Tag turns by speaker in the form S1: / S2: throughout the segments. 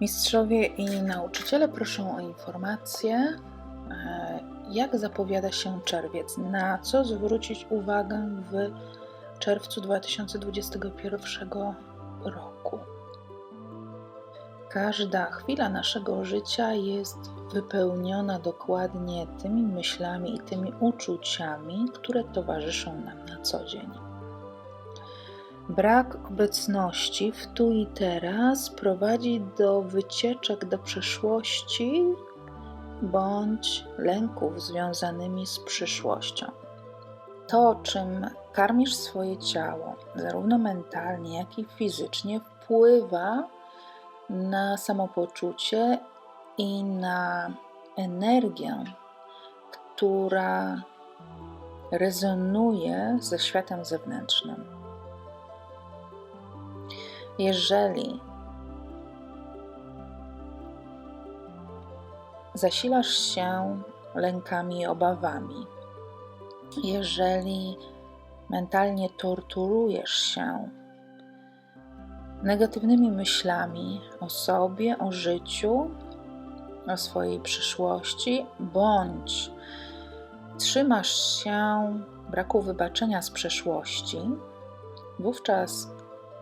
S1: Mistrzowie i nauczyciele proszą o informacje, e, jak zapowiada się czerwiec, na co zwrócić uwagę w czerwcu 2021 roku. Każda chwila naszego życia jest wypełniona dokładnie tymi myślami i tymi uczuciami, które towarzyszą nam na co dzień. Brak obecności w tu i teraz prowadzi do wycieczek do przeszłości bądź lęków związanymi z przyszłością. To, czym karmisz swoje ciało, zarówno mentalnie, jak i fizycznie, wpływa na samopoczucie i na energię, która rezonuje ze światem zewnętrznym. Jeżeli zasilasz się lękami i obawami, jeżeli mentalnie torturujesz się negatywnymi myślami o sobie, o życiu, o swojej przyszłości, bądź trzymasz się braku wybaczenia z przeszłości, wówczas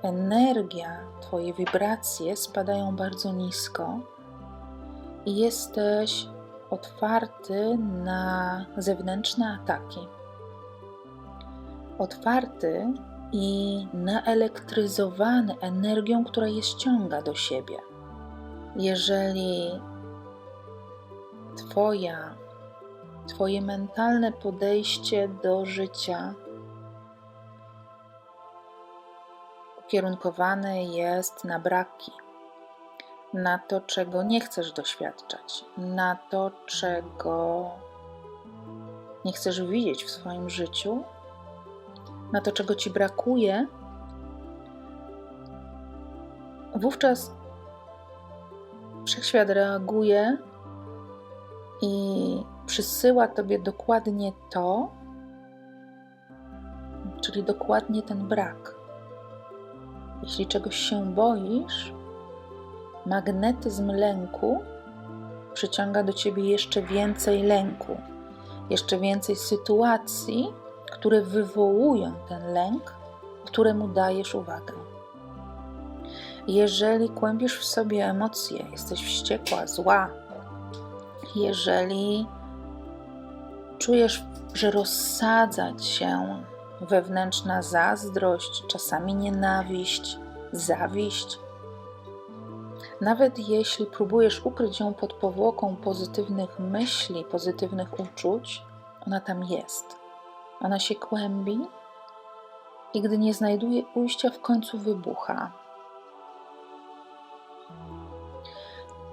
S1: energia, Twoje wibracje spadają bardzo nisko i jesteś otwarty na zewnętrzne ataki. Otwarty i naelektryzowany energią, która je ściąga do siebie. Jeżeli Twoja, Twoje mentalne podejście do życia ukierunkowane jest na braki, na to, czego nie chcesz doświadczać, na to, czego nie chcesz widzieć w swoim życiu, na to, czego ci brakuje, wówczas wszechświat reaguje i przysyła tobie dokładnie to, czyli dokładnie ten brak. Jeśli czegoś się boisz, magnetyzm lęku przyciąga do ciebie jeszcze więcej lęku, jeszcze więcej sytuacji, które wywołują ten lęk, któremu dajesz uwagę. Jeżeli kłębisz w sobie emocje, jesteś wściekła, zła, jeżeli czujesz, że rozsadzać się wewnętrzna zazdrość, czasami nienawiść, zawiść, nawet jeśli próbujesz ukryć ją pod powłoką pozytywnych myśli, pozytywnych uczuć, ona tam jest. Ona się kłębi i gdy nie znajduje ujścia, w końcu wybucha.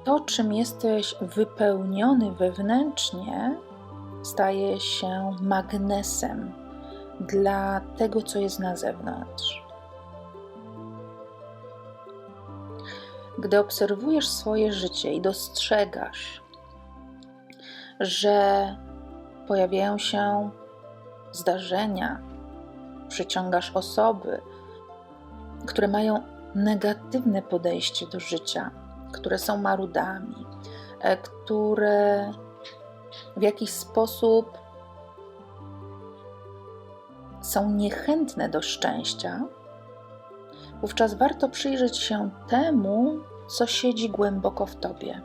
S1: To, czym jesteś wypełniony wewnętrznie, staje się magnesem dla tego, co jest na zewnątrz. Gdy obserwujesz swoje życie i dostrzegasz, że pojawiają się zdarzenia, przyciągasz osoby, które mają negatywne podejście do życia, które są marudami, e, które w jakiś sposób są niechętne do szczęścia, wówczas warto przyjrzeć się temu, co siedzi głęboko w tobie.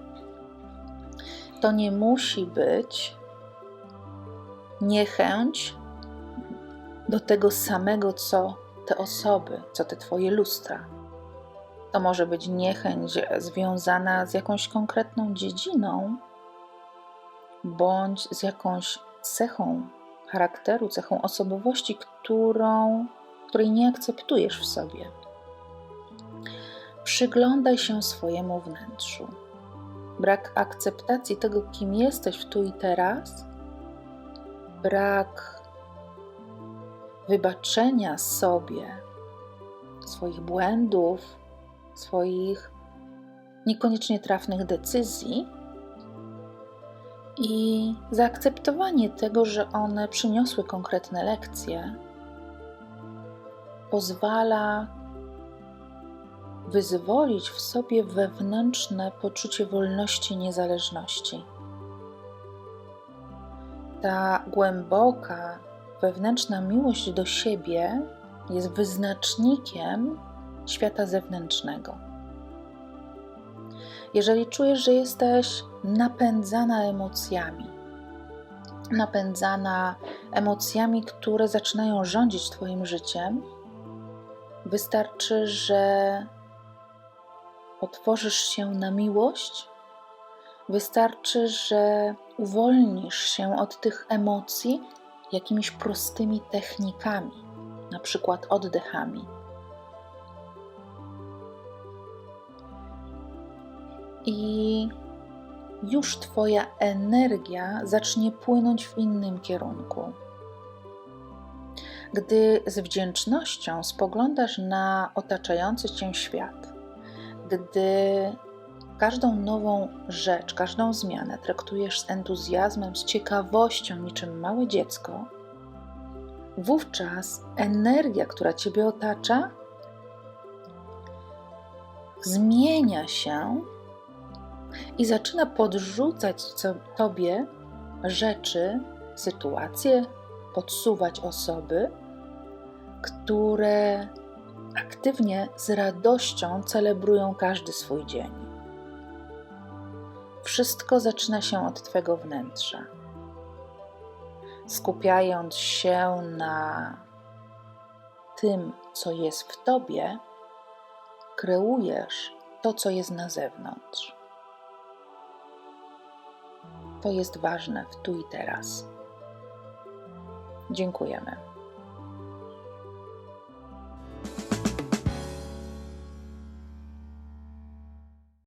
S1: To nie musi być niechęć do tego samego, co te osoby, co te Twoje lustra. To może być niechęć związana z jakąś konkretną dziedziną, bądź z jakąś cechą charakteru, cechą osobowości, którą, której nie akceptujesz w sobie. Przyglądaj się swojemu wnętrzu. Brak akceptacji tego, kim jesteś w tu i teraz, brak wybaczenia sobie swoich błędów, swoich niekoniecznie trafnych decyzji i zaakceptowanie tego, że one przyniosły konkretne lekcje, pozwala wyzwolić w sobie wewnętrzne poczucie wolności i niezależności. Ta głęboka, wewnętrzna miłość do siebie jest wyznacznikiem świata zewnętrznego. Jeżeli czujesz, że jesteś napędzana emocjami, napędzana emocjami, które zaczynają rządzić Twoim życiem, wystarczy, że otworzysz się na miłość, wystarczy, że uwolnisz się od tych emocji jakimiś prostymi technikami, na przykład oddechami. I już Twoja energia zacznie płynąć w innym kierunku. Gdy z wdzięcznością spoglądasz na otaczający Cię świat, gdy każdą nową rzecz, każdą zmianę traktujesz z entuzjazmem, z ciekawością, niczym małe dziecko, wówczas energia, która Ciebie otacza, zmienia się i zaczyna podrzucać Tobie rzeczy, sytuacje, podsuwać osoby, które aktywnie, z radością celebrują każdy swój dzień. Wszystko zaczyna się od Twego wnętrza. Skupiając się na tym, co jest w Tobie, kreujesz to, co jest na zewnątrz. To jest ważne w tu i teraz. Dziękujemy.